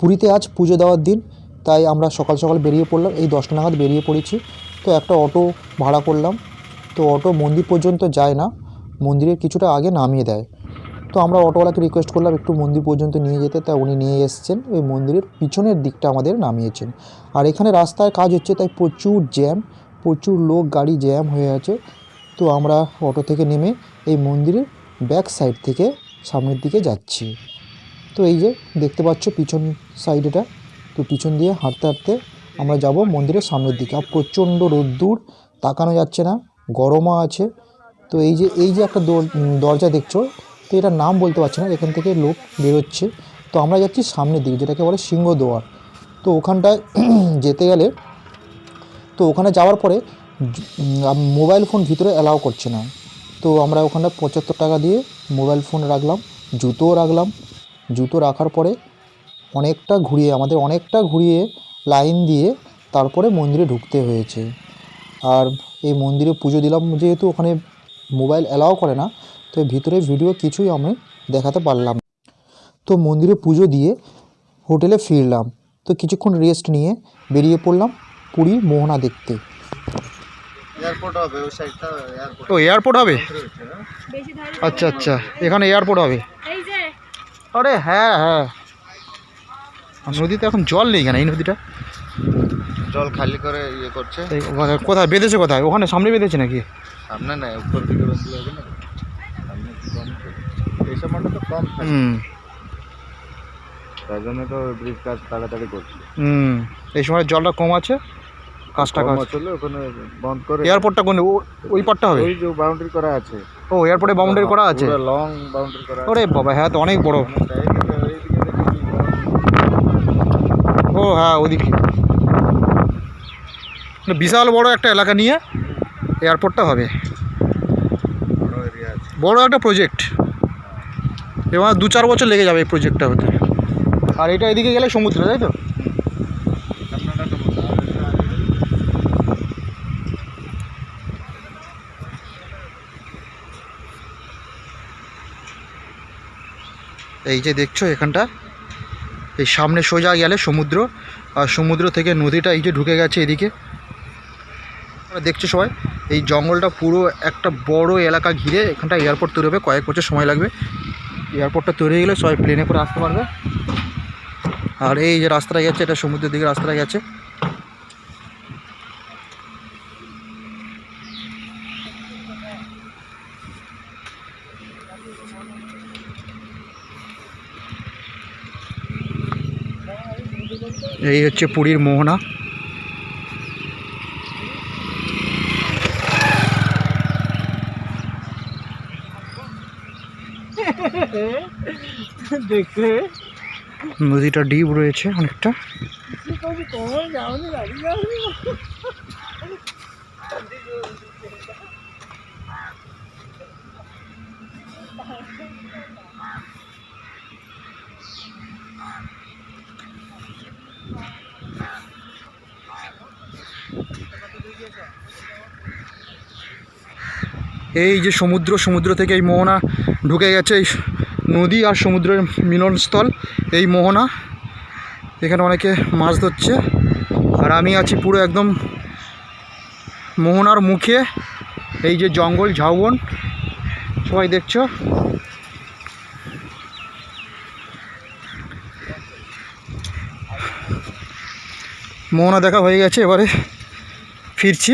পুরীতে আজ পুজো দেওয়ার দিন, তাই আমরা সকাল সকাল বেরিয়ে পড়লাম। এই দশটা নাগাদ বেরিয়ে পড়েছি। তো একটা অটো ভাড়া করলাম। তো অটো মন্দির পর্যন্ত যায় না। মন্দিরের কিছুটা আগে নামিয়ে দেয়। তো আমরা অটোওয়ালাকে রিকোয়েস্ট করলাম একটু মন্দির পর্যন্ত নিয়ে যেতে। তা উনি নিয়ে এসছেন। ওই মন্দিরের পিছনের দিকটা আমাদের নামিয়েছেন। আর এখানে রাস্তায় কাজ হচ্ছে, তাই প্রচুর জ্যাম প্রচুর লোক, গাড়ি জ্যাম হয়ে আছে। তো আমরা অটো থেকে নেমে এই মন্দিরের ব্যাক সাইড থেকে সামনের দিকে যাচ্ছি। তো এই যে দেখতে পাচ্ছ পিছন সাইড এটা। তো পিছন দিয়ে হাঁটতে হাঁটতে আমরা যাব মন্দিরের সামনের দিকে। আর প্রচণ্ড রোদ্দুর, তাকানো যাচ্ছে না, গরমও আছে। তো এই যে এই যে একটা দর- দরজা দেখছ, তো এটার নাম বলতে পারছি না, এখান থেকে লোক বেরোচ্ছে। তো আমরা যাচ্ছি সামনের দিকে, যেটাকে বলে সিংহদুয়ার। তো ওখানটায় যেতে গেলে, তো ওখানে যাওয়ার পরে মোবাইল ফোন ভিতরে অ্যালাউ করছে না। তো আমরা ওখানে পঁচাত্তর টাকা দিয়ে মোবাইল ফোন রাখলাম, জুতোও রাখলাম জুতো রাখার পরে অনেকটা ঘুরিয়ে আমাদের অনেকটা ঘুরিয়ে লাইন দিয়ে তারপরে মন্দিরে ঢুকতে হয়েছে। আর এই মন্দিরে পুজো দিলাম যেহেতু ওখানে মোবাইল অ্যালাও করে না তো ভিতরে ভিডিও কিছুই আমি দেখাতে পারলাম তো মন্দিরে পুজো দিয়ে হোটেলে ফিরলাম। তো কিছুক্ষণ রেস্ট নিয়ে বেরিয়ে পড়লাম পুরী মোহনা দেখতে। এয়ারপোর্ট হবে ওই সাইডটা এয়ারপোর্ট। ও এয়ারপোর্ট হবে? আচ্ছা আচ্ছা। এখানে এয়ারপোর্ট হবে? আরে হ্যাঁ হ্যাঁ। নদীতে এখন জল নেই কেন এই নদীটা? জল খালি করে ইয়ে করছে। ওখানে কোথায় বেঁধেছে কোথায়? ওখানে সামনে বেঁধেছে নাকি? সামনে না উপর দিকে বেঁধলে হবে না। সামনে একটু কম এই সময়টা তো কম হুম। তাই জন্য তো ব্রিজ কাজ তাড়াতাড়ি করছে। হুম। এই সময় জলটা কম আছে কাজটা চলে ওখানে বন্ধ করে এয়ারপোর্টটা কোন ওই পারটা হবে? ওই যে বাউন্ডারি করা আছে। ও এয়ারপোর্টে বাউন্ডারি করা আছে? লং বাউন্ডারি করা ওরে বাবা হ্যাঁ তো অনেক বড়। ও হ্যাঁ ওদিকে। মানে বিশাল বড় একটা এলাকা নিয়ে এয়ারপোর্টটা হবে। বড় এরিয়া আছে। বড় একটা প্রজেক্ট এবার দু চার বছর লেগে যাবে এই প্রজেক্টটা হতে। আর এটা এদিকে গেলে সমুদ্র তাই তো? এই যে দেখছ এখানটা, এই সামনে সোজা গেলে সমুদ্র, আর সমুদ্র থেকে নদীটা এই যে ঢুকে গেছে এদিকে। দেখছ সবাই, এই জঙ্গলটা পুরো একটা বড় এলাকা ঘিরে এখানটা এয়ারপোর্ট তৈরি হবে, কয়েক বছর সময় লাগবে। এয়ারপোর্টটা তৈরি হয়ে গেলে সবাই প্লেনে করে আসতে পারবে। আর এই যে রাস্তাটা গেছে, এটা সমুদ্রের দিকে রাস্তাটা গেছে। এই হচ্ছে পুরীর মোহনা। নদীটা ডিপ রয়েছে অনেকটা। এই যে সমুদ্র সমুদ্র থেকে এই মোহনা ঢুকে গেছে, এই নদী আর সমুদ্রের মিলনস্থল, এই মোহনা। এখানে অনেকে মাছ ধরছে, আর আমি আছি পুরো একদম মোহনার মুখে। এই যে জঙ্গল, ঝাউবন, সবাই দেখছ? মোহনা দেখা হয়ে গেছে এবারে। ফিরছি